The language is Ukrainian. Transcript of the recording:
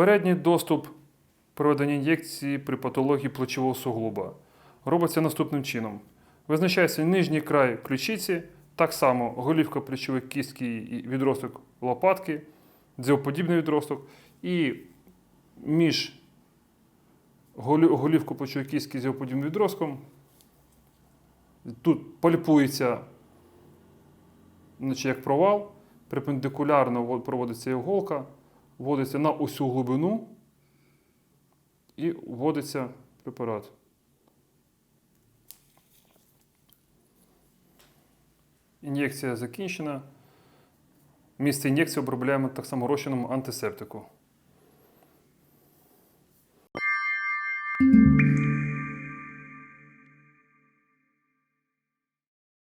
Передній доступ проведення ін'єкції при патології плечового суглоба робиться наступним чином. Визначається нижній край ключиці, так само голівка плечової кістки і відросток лопатки, дзьоподібний відросток, і між голі- голівкою плечової кістки і дзьоподібним відростком тут пальпується наче як провал, перпендикулярно проводиться іголка, вводиться на усю глибину і вводиться препарат. Ін'єкція закінчена. Місце ін'єкції обробляємо так само розчином антисептику.